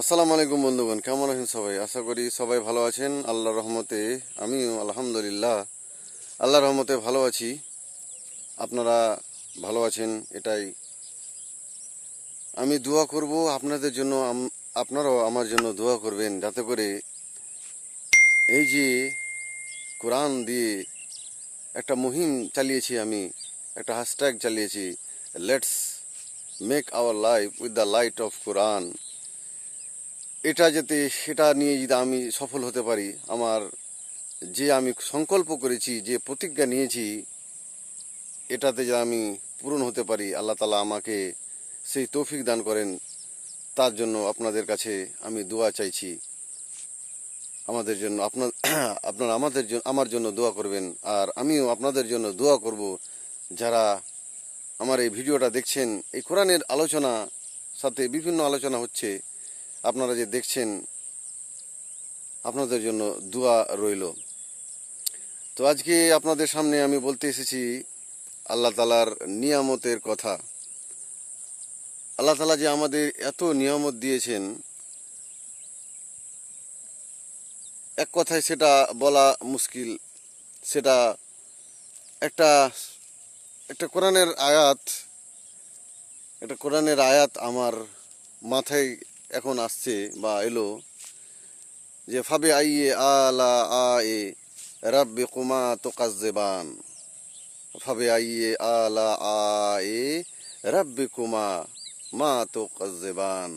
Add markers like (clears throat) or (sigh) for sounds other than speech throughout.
আসসালামু আলাইকুম বন্ধুগণ, কেমন আছেন সবাই? আশা করি সবাই ভালো আছেন। আল্লাহর রহমতে আমিও আলহামদুলিল্লাহ। আল্লাহর রহমতে ভালো আছি। আপনারা ভালো আছেন, এটাই। আমি দোয়া করব আপনাদের জন্য আপনারাও আমার জন্য দোয়া করবেন, যাতে করে এই যে কোরআন দিয়ে একটা মুহিম চালিয়েছি আমি, একটা হ্যাশট্যাগ চালিয়েছি let's make our life with the light of Quran এটা যাতে সেটা নিয়ে যদি আমি সফল হতে পারি, আমার যে আমি সংকল্প করেছি, যে প্রতিজ্ঞা নিয়েছি, এটাতে যে আমি পূরণ হতে পারি, আল্লাহ তালা আমাকে সেই তৌফিক দান করেন, তার জন্য আপনাদের কাছে আমি দোয়া চাইছি। আমাদের জন্য আপনার, (clears throat) আপনারা আমাদের জন্য আমার জন্য দোয়া করবেন, আর আমিও আপনাদের জন্য দোয়া করব। যারা আমার এই ভিডিওটা দেখছেন, এই কোরআনের আলোচনা সাথে বিভিন্ন আলোচনা হচ্ছে আপনারা যে দেখছেন, আপনাদের জন্য দোয়া রইল। তো আজকে আপনাদের সামনে আমি বলতে এসেছি আল্লাহ তালার নিয়ামতের কথা। আল্লাহ তালা যে আমাদের এত নিয়ামত দিয়েছেন, এক কথায় সেটা বলা মুশকিল। সেটা একটা একটা কোরআনের আয়াত, একটা কোরআনের আয়াত আমার মাথায় এখন আসছে বা এলো যে, ফাবে আইয়ে আলা আ এ রাব্বে কুমা তোকাজেবান ফাবে আইয়ে আলা আ এ রাব্বে কুমা মা তোকাজেবান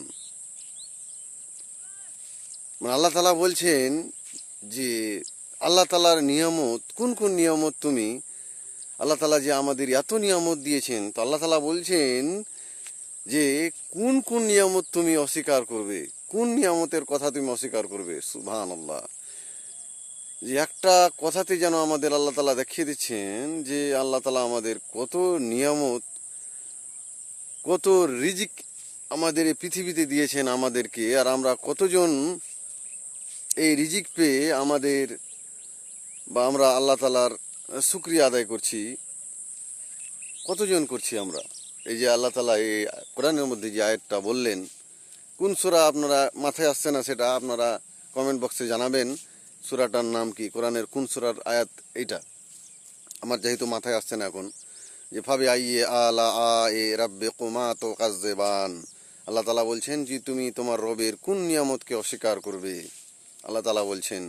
মানে আল্লাহ তালা বলছেন যে, আল্লাহ তালার নিয়ামত, কোন কোন নিয়ামত তুমি? আল্লাহ তালা যে আমাদের এত নিয়ামত দিয়েছেন, তো আল্লাহ তালা বলছেন যে কোন কোন নিয়ামত তুমি অস্বীকার করবে? কোন নিয়ামতের কথা তুমি অস্বীকার করবে? সুভান আল্লাহ যে একটা কথাতে যেন আমাদের আল্লাহ তালা দেখিয়ে দিচ্ছেন যে আল্লাহ তালা আমাদের কত নিয়ামত, কত রিজিক আমাদের এই পৃথিবীতে দিয়েছেন আমাদেরকে, আর আমরা কতজন এই রিজিক পেয়ে আমাদের বা আমরা আল্লাহ তালার শুক্রিয়া আদায় করছি? কতজন করছি আমরা? এই যে আল্লাহ তালা এই কোরআনের মধ্যে যে আয়াতটা বললেন, কোন সুরা আপনারা মাথায় আসছে না সেটা আপনারা কমেন্ট বক্সে জানাবেন। সুরাটার নাম কি? কোরআনের কোন সুরার আয়াত এইটা? আমার যেহেতু মাথায় আসছে না এখন। যে ভাবে আইয়ে আলা আ এ রাব্বে কুমা তো কাজেবান আল্লাহ তালা বলছেন যে তুমি তোমার রবের কোন নিয়ামতকে অস্বীকার করবে? আল্লাহ তালা বলছেন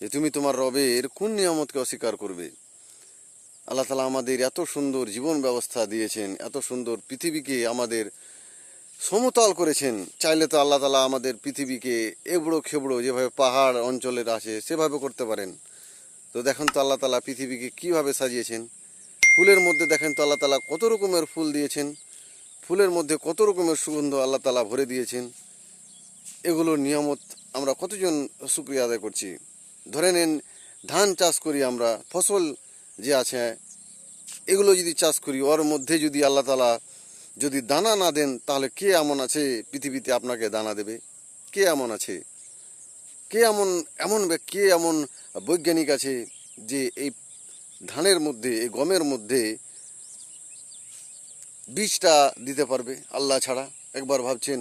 যে তুমি তোমার রবের কোন নিয়ামতকে অস্বীকার করবে? আল্লাহ তালা আমাদের এত সুন্দর জীবন ব্যবস্থা দিয়েছেন, এত সুন্দর পৃথিবীকে আমাদের সমতল করেছেন। চাইলে তো আল্লাহ তালা আমাদের পৃথিবীকে এবড়ো খেবড়ো যেভাবে পাহাড় অঞ্চলের আছে সেভাবে করতে পারেন। তো দেখেন তো আল্লাহ তালা পৃথিবীকে কীভাবে সাজিয়েছেন। ফুলের মধ্যে দেখেন তো আল্লাহ তালা কত রকমের ফুল দিয়েছেন। ফুলের মধ্যে কত রকমের সুগন্ধ আল্লাহ তালা ভরে দিয়েছেন। এগুলোর নিয়ামত আমরা কতজন শুক্রিয়া আদায় করছি। ধরে নেন, ধান চাষ করি আমরা, ফসল যে আছে, এগুলো যদি চাষ করি, ওর মধ্যে যদি আল্লাহ তালা যদি দানা না দেন, তাহলে কে এমন আছে পৃথিবীতে আপনাকে দানা দেবে? কে এমন আছে? কে এমন এমন কে এমন বৈজ্ঞানিক আছে যে এই ধানের মধ্যে, এই গমের মধ্যে বীজটা দিতে পারবে আল্লাহ ছাড়া? একবার ভাবছেন,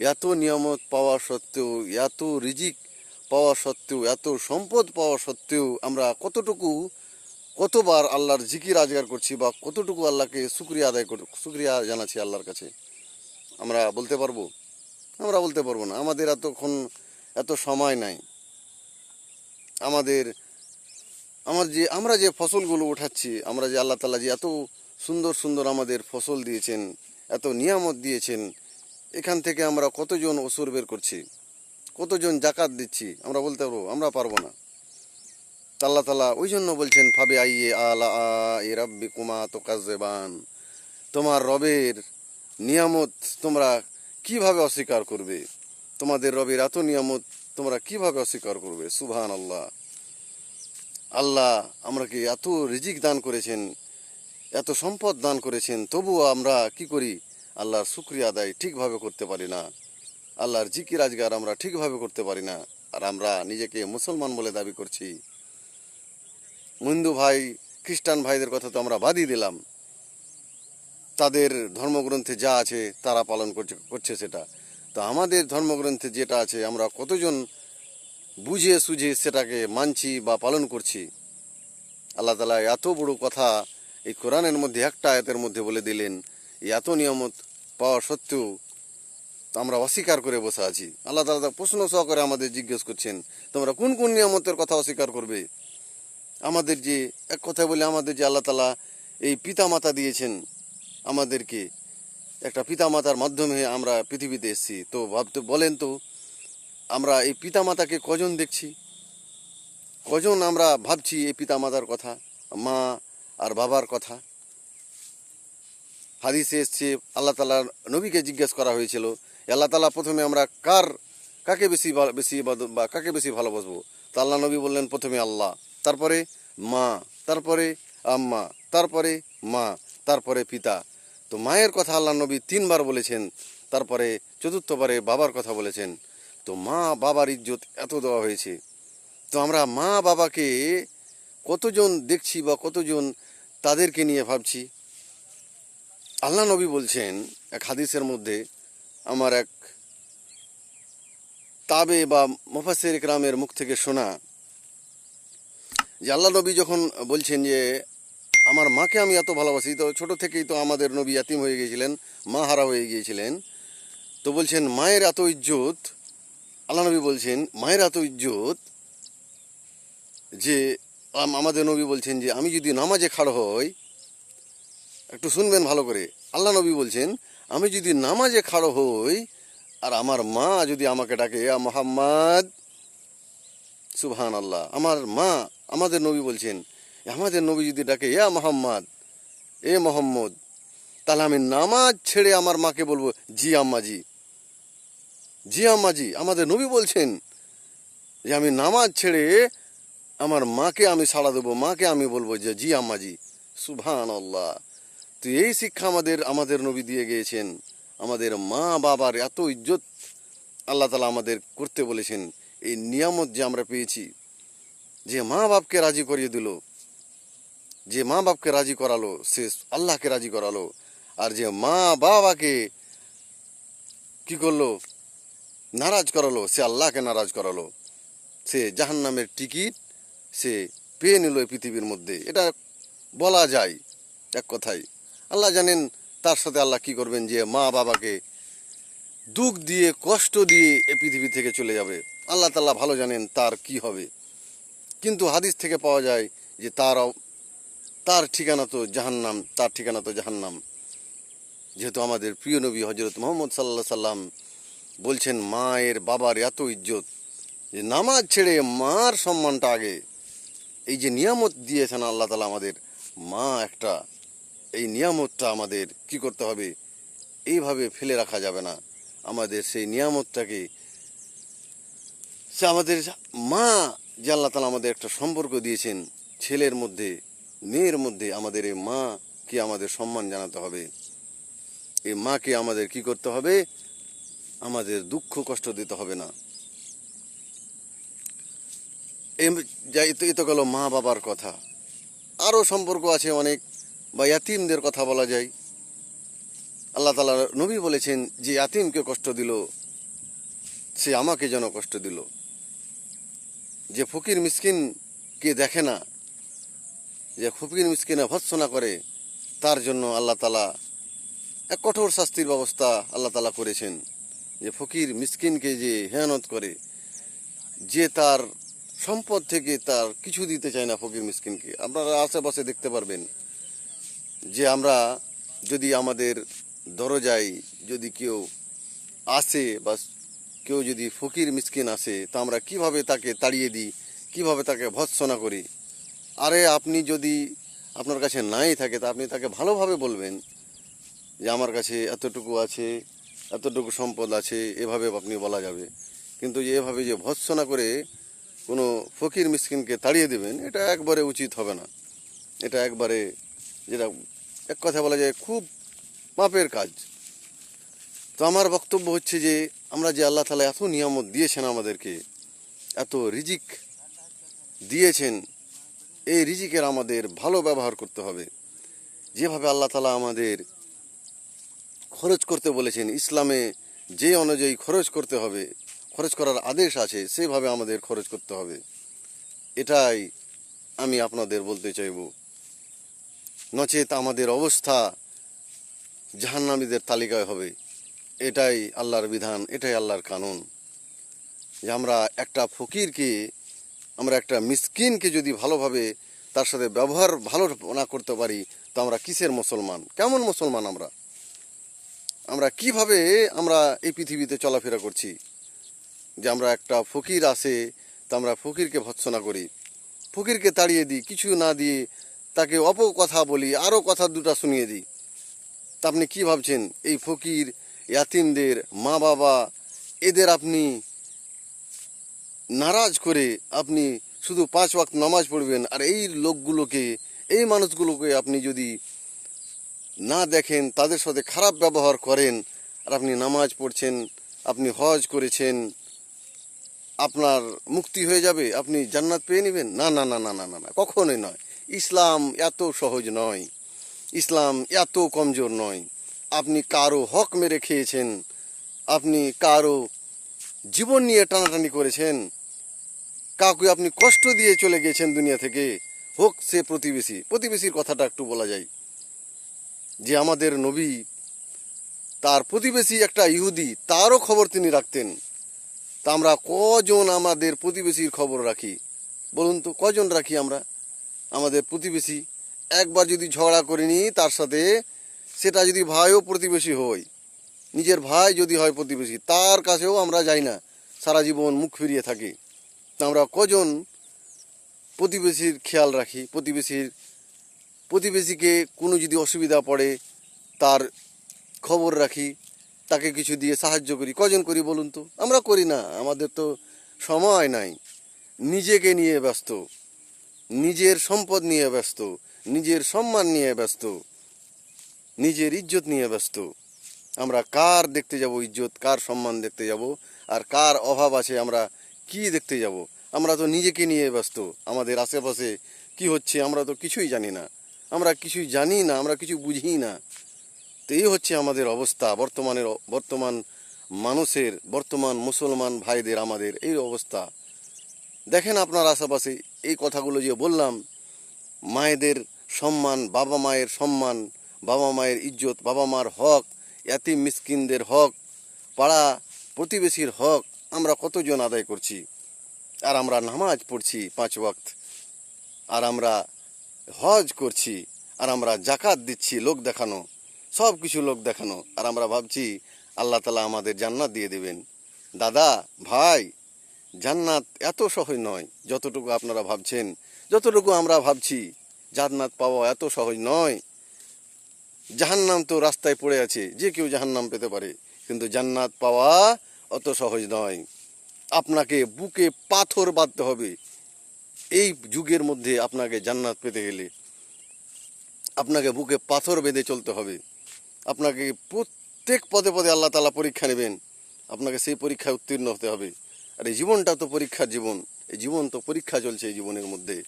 এত নিয়ামত পাওয়া সত্ত্বেও, এত রিজিক পাওয়া সত্ত্বেও, এত সম্পদ পাওয়া সত্ত্বেও আমরা কতটুকু কতবার আল্লাহর জিকির আজগার করছি বা কতটুকু আল্লাহকে শুক্রিয়া আদায় কর শুক্রিয়া জানাচ্ছি আল্লাহর কাছে? আমরা বলতে পারব? আমরা বলতে পারব না। আমাদের এতক্ষণ এত সময় নাই। আমাদের, আমার যে, আমরা যে ফসলগুলো উঠাচ্ছি, আমরা যে আল্লাহ তালা যে এত সুন্দর সুন্দর আমাদের ফসল দিয়েছেন, এত নিয়ামত দিয়েছেন, এখান থেকে আমরা কতজন ওসুর বের করছি? কতজন জাকাত দিচ্ছি? আমরা বলতে পারব? আমরা পারব না। আল্লাহ তালা ওই জন্য বলছেন ফাবে আইয়ে আলা এ রাব্বি কুমা তো কাজেবান তোমার রবের নিয়ামত তোমরা কীভাবে অস্বীকার করবে? তোমাদের রবের এত নিয়ামত তোমরা কীভাবে অস্বীকার করবে? সুবহান আল্লাহ আল্লাহ আমরাকে এত রিজিক দান করেছেন, এত সম্পদ দান করেছেন, তবুও আমরা কি করি? আল্লাহর শুক্রিয়া আদায় ঠিকভাবে করতে পারি না। আল্লাহর জিকির আজগার আমরা ঠিকভাবে করতে পারি না। আর আমরা নিজেকে মুসলমান বলে দাবি করছি। হিন্দু ভাই, খ্রিস্টান ভাইদের কথা তো আমরা বাদই দিলাম। তাদের ধর্মগ্রন্থে যা আছে তারা পালন করছে করছে সেটা। তো আমাদের ধর্মগ্রন্থে যেটা আছে, আমরা কতজন বুঝে সুঝে সেটাকে মানছি বা পালন করছি, আল্লাহ তালা এত বড় কথা এই কোরআনের মধ্যে একটা আয়াতের মধ্যে বলে দিলেন এত নিয়ামত পাওয়া সত্ত্বেও আমরা অস্বীকার করে বসে আছি। আল্লাহ তালা প্রশ্ন সহকারে আমাদের জিজ্ঞেস করছেন, তোমরা কোন কোন নিয়ামতের কথা অস্বীকার করবে? আমাদের যে, এক কথায় বলে আমাদের যে আল্লাহ তালা এই পিতামাতা দিয়েছেন আমাদেরকে, একটা পিতা মাতার মাধ্যমে আমরা পৃথিবীতে এসেছি। তো ভাবতে, বলেন তো, আমরা এই পিতামাতাকে কজন দেখছি? কজন আমরা ভাবছি এই পিতামাতার কথা, মা আর বাবার কথা? হাদিসে এসছে, আল্লাহ তালার নবীকে জিজ্ঞেস করা হয়েছিল আল্লাহ তালা প্রথমে আমরা কার, কাকে বেশি বেশি বা কাকে বেশি ভালোবাসবো? তো আল্লাহ নবী বললেন, প্রথমে আল্লাহ। তারপরে মা, তারপরে আম্মা, তারপরে মা, তারপরে পিতা। তো মায়ের কথা আল্লাহ নবী তিনবার বলেছেন, তারপরে চতুর্থবারে বাবার কথা বলেছেন। তো মা বাবার ইজ্জত এত দেওয়া হয়েছে। তো আমরা মা বাবাকে কতজন দেখছি বা কতজন তাদেরকে নিয়ে ভাবছি? আল্লাহ নবী বলছেন, এক হাদিসের মধ্যে আমার এক তাবে বা মুফাসের ইকরামের মুখ থেকে শোনা যে আল্লাহ নবী যখন বলছেন যে, আমার মাকে আমি এত ভালোবাসি তো ছোট থেকেই তো আমাদের নবী ইয়াতিম হয়ে গিয়েছিলেন, মা হারা হয়ে গিয়েছিলেন। তো বলছেন, মায়ের এত ইজ্জত আল্লাহ নবী বলছেন, মায়ের এত ইজ্জত যে, আম- আমাদের নবী বলছেন যে, আমি যদি নামাজে খাড় হই, একটু শুনবেন ভালো করে। আল্লাহ নবী বলছেন, আমি যদি নামাজে খাড়ো হই, আর আমার মা যদি আমাকে ডাকে মোহাম্মদ সুবহান আল্লাহ আমার মা আমাদের নবী বলছেন, আমাদের নবী যদি ডাকে, ইয়া মোহাম্মদ, এ মোহাম্মদ, তাহলে আমি নামাজ ছেড়ে আমার মাকে বলব, জি আম্মাজি জি আম্মাজি। আমাদের নবী বলছেন যে, আমি নামাজ ছেড়ে আমার মাকে আমি সাড়া দেবো, মাকে আমি বলব যে, জি আম্মাজি সুবহান আল্লাহ তো এই শিক্ষা আমাদের আমাদের নবী দিয়ে গিয়েছেন। আমাদের মা বাবার এত ইজ্জত আল্লাহ তালা আমাদের করতে বলেছেন। এই নিয়ামত যে আমরা পেয়েছি যে মা বাপকে রাজি করিয়ে দিল, যে মা বাপকে রাজি করালো, সে আল্লাহকে রাজি করালো, আর যে মা বাবাকে কি করল, নারাজ করালো, সে আল্লাহকে নারাজ করালো, সে জাহান্নামের টিকিট সে পেয়ে নিল পৃথিবীর মধ্যে। এটা বলা যায় এক কথায়। আল্লাহ জানেন তার সাথে আল্লাহ কি করবেন যে মা বাবাকে দুঃখ দিয়ে, কষ্ট দিয়ে এ পৃথিবী থেকে চলে যাবে। আল্লাহ তাল্লাহ ভালো জানেন তার কি হবে। কিন্তু হাদিস থেকে পাওয়া যায় যে তার তার ঠিকানা তো জাহান্নাম, তার ঠিকানা তো জাহান্নাম। যেহেতু আমাদের প্রিয় নবী হজরত মোহাম্মদ সাল্লাহ সাল্লাম বলছেন, মায়ের বাবার এত ইজ্জত যে নামাজ ছেড়ে মার সম্মানটা আগে। এই যে নিয়ামত দিয়েছেন আল্লাহ তালা আমাদের, মা একটা, এই নিয়ামতটা আমাদের কি করতে হবে? এইভাবে ফেলে রাখা যাবে না। আমাদের সেই নিয়ামতটাকে, সে আমাদের মা যে আল্লাহ তালা আমাদের একটা সম্পর্ক দিয়েছেন ছেলের মধ্যে, মেয়ের মধ্যে, আমাদের এই মাকে আমাদের সম্মান জানাতে হবে। এই মাকে আমাদের কি করতে হবে? আমাদের দুঃখ, কষ্ট দিতে হবে না। এ তো গেল মা বাবার কথা। আরও সম্পর্ক আছে অনেক, বা ইয়াতিমদের কথা বলা যায়। আল্লাহ তালা নবী বলেছেন যে, ইয়াতিমকে কষ্ট দিল, সে আমাকে যেন কষ্ট দিল। যে ফকির মিসকিনকে দেখে না, যে ফকির মিসকিনে ভৎসনা করে, তার জন্য আল্লাহ তালা এক কঠোর শাস্তির ব্যবস্থা আল্লাহ তালা করেছেন। যে ফকির মিসকিনকে যে হেয়ানত করে, যে তার সম্পদ থেকে তার কিছু দিতে চায় না ফকির মিসকিনকে। আপনারা আশেপাশে দেখতে পারবেন যে আমরা যদি আমাদের দরজায় যদি কেউ আসে বা কেউ যদি ফকির মিসকিন আসে, তা আমরা কীভাবে তাকে তাড়িয়ে দিই, কীভাবে তাকে ভৎসনা করি? আরে আপনি যদি আপনার কাছে নাই থাকে, তা আপনি তাকে ভালোভাবে বলবেন যে, আমার কাছে এতটুকু আছে, এতটুকু সম্পদ আছে, এভাবে আপনি বলা যাবে। কিন্তু যে এভাবে যে ভৎসনা করে কোনো ফকির মিসকিনকে তাড়িয়ে দেবেন, এটা একবারে উচিত হবে না। এটা একবারে যেটা এক কথা বলা যায়, খুব পাপের কাজ। তো আমার বক্তব্য হচ্ছে যে, আমরা যে আল্লাহ তালা এত নিয়ামত দিয়েছেন আমাদেরকে, এত রিজিক দিয়েছেন, এই রিজিকের আমাদের ভালো ব্যবহার করতে হবে। যেভাবে আল্লাহ তালা আমাদের খরচ করতে বলেছেন, ইসলামে যে অনুযায়ী খরচ করতে হবে, খরচ করার আদেশ আছে, সেভাবে আমাদের খরচ করতে হবে। এটাই আমি আপনাদের বলতে চাইব। নচেত আমাদের অবস্থা জাহান্নামীদের তালিকায় হবে। এটাই আল্লাহর বিধান, এটাই আল্লাহর কানুন। যে আমরা একটা ফকিরকে, আমরা একটা মিসকিনকে যদি ভালোভাবে তার সাথে ব্যবহার ভালো না করতে পারি, তো আমরা কিসের মুসলমান? কেমন মুসলমান আমরা? আমরা কীভাবে আমরা এই পৃথিবীতে চলাফেরা করছি? যে আমরা একটা ফকির আসে তা আমরা ফকিরকে ভৎসনা করি। ফকিরকে তাড়িয়ে দিই, কিছু না দিয়ে তাকে অপ কথা বলি, আরও কথা দুটা শুনিয়ে দিই। তা আপনি কী ভাবছেন? এই ফকির ইয়াতিমদের মা বাবা এদের আপনি নারাজ করে আপনি শুধু পাঁচ ওয়াক্ত নামাজ পড়বেন, আর এই লোকগুলোকে, এই মানুষগুলোকে আপনি যদি না দেখেন, তাদের সাথে খারাপ ব্যবহার করেন, আর আপনি নামাজ পড়ছেন, আপনি হজ করেছেন, আপনার মুক্তি হয়ে যাবে, আপনি জান্নাত পেয়ে নেবেন? না না না না না না না, কখনোই নয়। ইসলাম এত সহজ নয়। ইসলাম এত কমজোর নয়। আপনি কারও হক মেরে খেয়েছেন, আপনি কারও জীবন নিয়ে টানাটানি করেছেন, কাউকে আপনি কষ্ট দিয়ে চলে গেছেন দুনিয়া থেকে, হোক সে প্রতিবেশী। প্রতিবেশীর কথাটা একটু বলা যায় যে আমাদের নবী, তার প্রতিবেশী একটা ইহুদি, তারও খবর তিনি রাখতেন। তা আমরা কজন আমাদের প্রতিবেশীর খবর রাখি? বলুন তো, কজন রাখি আমরা? আমাদের প্রতিবেশী একবার যদি ঝগড়া করিনি তার সাথে সেটা যদি ভাইও প্রতিবেশী হয়, নিজের ভাই যদি হয় প্রতিবেশী, তার কাছেও আমরা যাই না, সারা জীবন মুখ ফিরিয়ে থাকি। আমরা কজন প্রতিবেশীর খেয়াল রাখি? প্রতিবেশীর, প্রতিবেশীকে কোনো যদি অসুবিধা পড়ে, তার খবর রাখি, তাকে কিছু দিয়ে সাহায্য করি। কজন করি বলুন তো? আমরা করি না, আমাদের তো সময় নাই। নিজেকে নিয়ে ব্যস্ত, নিজের সম্পদ নিয়ে ব্যস্ত, নিজের সম্মান নিয়ে ব্যস্ত। নিজের ইজ্জত নিয়ে ব্যস্ত। আমরা কার দেখতে যাব ইজ্জত, কার সম্মান দেখতে যাব, আর কার অভাব আছে আমরা কি দেখতে যাব? আমরা তো নিজেকে নিয়ে ব্যস্ত। আমাদের আশেপাশে কি হচ্ছে আমরা তো কিছুই জানি না। আমরা কিছুই জানি না, আমরা কিছু বুঝি না। তো এই হচ্ছে আমাদের অবস্থা, বর্তমানের বর্তমান মানুষের, বর্তমান মুসলমান ভাইদের, আমাদের এই অবস্থা। দেখেন আপনার আশেপাশে এই কথাগুলো যে বললাম, মায়েদের সম্মান, বাবা মায়ের সম্মান বাবা মায়ের ইজ্জত, বাবা মার হক এতিম মিসকিনদের হক, পাড়া প্রতিবেশীর হক আমরা কতজন আদায় করছি? আর আমরা নামাজ পড়ছি পাঁচ ওয়াক্ত। আর আমরা হজ করছি, আর আমরা জাকাত দিচ্ছি লোক দেখানো, সব কিছু লোক দেখানো। আর আমরা ভাবছি, আল্লাহ তালা আমাদের জান্নাত দিয়ে দেবেন। দাদা, ভাই, জান্নাত এত সহজ নয়, যতটুকু আপনারা ভাবছেন, যতটুকু আমরা ভাবছি, জান্নাত পাওয়া এত সহজ নয়। জাহান্নাম তো রাস্তায় পড়ে আছে, যে কেউ জাহান্নাম পেতে পারে। কিন্তু জান্নাত পাওয়া অত সহজ নয়। আপনাকে বুকে পাথর বাঁধতে হবে। এই যুগের মধ্যে আপনাকে জান্নাত পেতে গেলে আপনাকে বুকে পাথর বেঁধে চলতে হবে। আপনাকে প্রত্যেক পদে পদে আল্লাহ তালা পরীক্ষা নেবেন। আপনাকে সেই পরীক্ষায় উত্তীর্ণ হতে হবে। আর এই জীবনটা তো পরীক্ষার জীবন। এই জীবন তো পরীক্ষা চলছে এই জীবনের মধ্যে।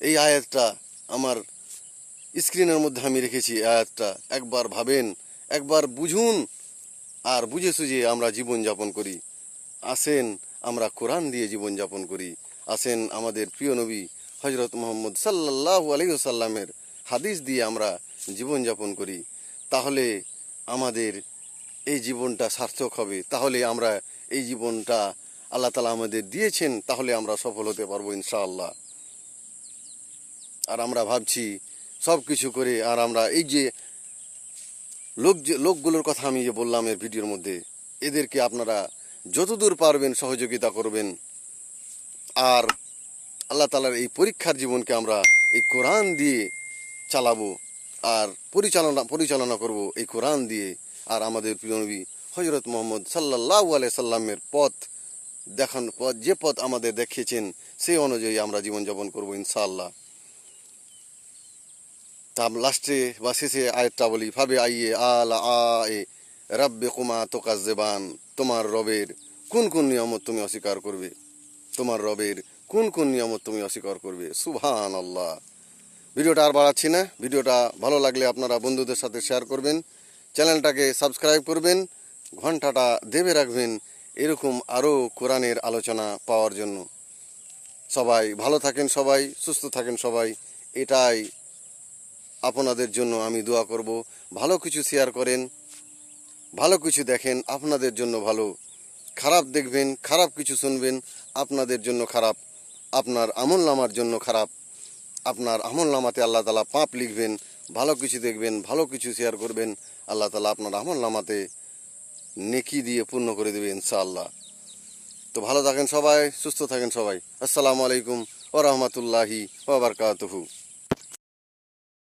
এই আয়াতটা আমার স্ক্রিনের মধ্যে আমি রেখেছি আয়াতটা। একবার ভাবেন, একবার বুঝুন, আর বুঝে সুঝে আমরা জীবন যাপন করি। আসেন, আমরা কোরআন দিয়ে জীবন যাপন করি। আসেন, আমাদের প্রিয় নবী হজরত মোহাম্মদ সাল্লাহ আলহিসাল্লামের হাদিস দিয়ে আমরা জীবন যাপন করি। তাহলে আমাদের এই জীবনটা সার্থক হবে। তাহলে আমরা এই জীবনটা আল্লাহ তালা আমাদের দিয়েছেন, তাহলে আমরা সফল হতে পারব ইনশাআল্লাহ। আর আমরা ভাবছি সব কিছু করে আর আমরা এই যে লোক যে লোকগুলোর কথা আমি যে বললাম এর ভিডিওর মধ্যে, এদেরকে আপনারা যতদূর পারবেন সহযোগিতা করবেন। আর আল্লাহ তালার এই পরীক্ষার জীবনকে আমরা এই কোরআন দিয়ে চালাবো আর পরিচালনা পরিচালনা করব এই কোরআন দিয়ে। আর আমাদের প্রিয় নবী হজরত মোহাম্মদ সাল্লাহ আলাই সাল্লামের পথ দেখান পথ যে পথ আমাদের দেখিয়েছেন সেই অনুযায়ী আমরা জীবনযাপন করব ইনশাআল্লাহ। তা লাস্টে বা শেষে আয়াতটা বলি ভাবে আইয়ে আল আ এ রাব্বে কুমা তোকাজ জেবান তোমার রবের কোন কোন নিয়ামত তুমি অস্বীকার করবে? তোমার রবের কোন কোন নিয়ামত তুমি অস্বীকার করবে? সুবহান আল্লাহ ভিডিওটা আর বাড়াচ্ছি না। ভিডিওটা ভালো লাগলে আপনারা বন্ধুদের সাথে শেয়ার করবেন, চ্যানেলটাকে সাবস্ক্রাইব করবেন, ঘন্টাটা দেবে রাখবেন এরকম আরও কোরআনের আলোচনা পাওয়ার জন্য। সবাই ভালো থাকেন সবাই, সুস্থ থাকেন সবাই, এটাই আপনাদের জন্য আমি দোয়া করব। ভালো কিছু শেয়ার করেন, ভালো কিছু দেখেন, আপনাদের জন্য ভালো। খারাপ দেখবেন, খারাপ কিছু শুনবেন, আপনাদের জন্য খারাপ। আপনার আমল নামার জন্য খারাপ। আপনার আমল নামাতে আল্লাহ তালা পাপ লিখবেন, ভালো কিছু দেখবেন, ভালো কিছু শেয়ার করবেন, আল্লাহ তালা আপনার আমল নামাতে নেকি দিয়ে পূর্ণ করে দেবে ইনশাআল্লাহ। তো ভালো থাকেন সবাই, সুস্থ থাকেন সবাই। আসসালামু আলাইকুম ও রহমতুল্লাহি ওবরকাতহু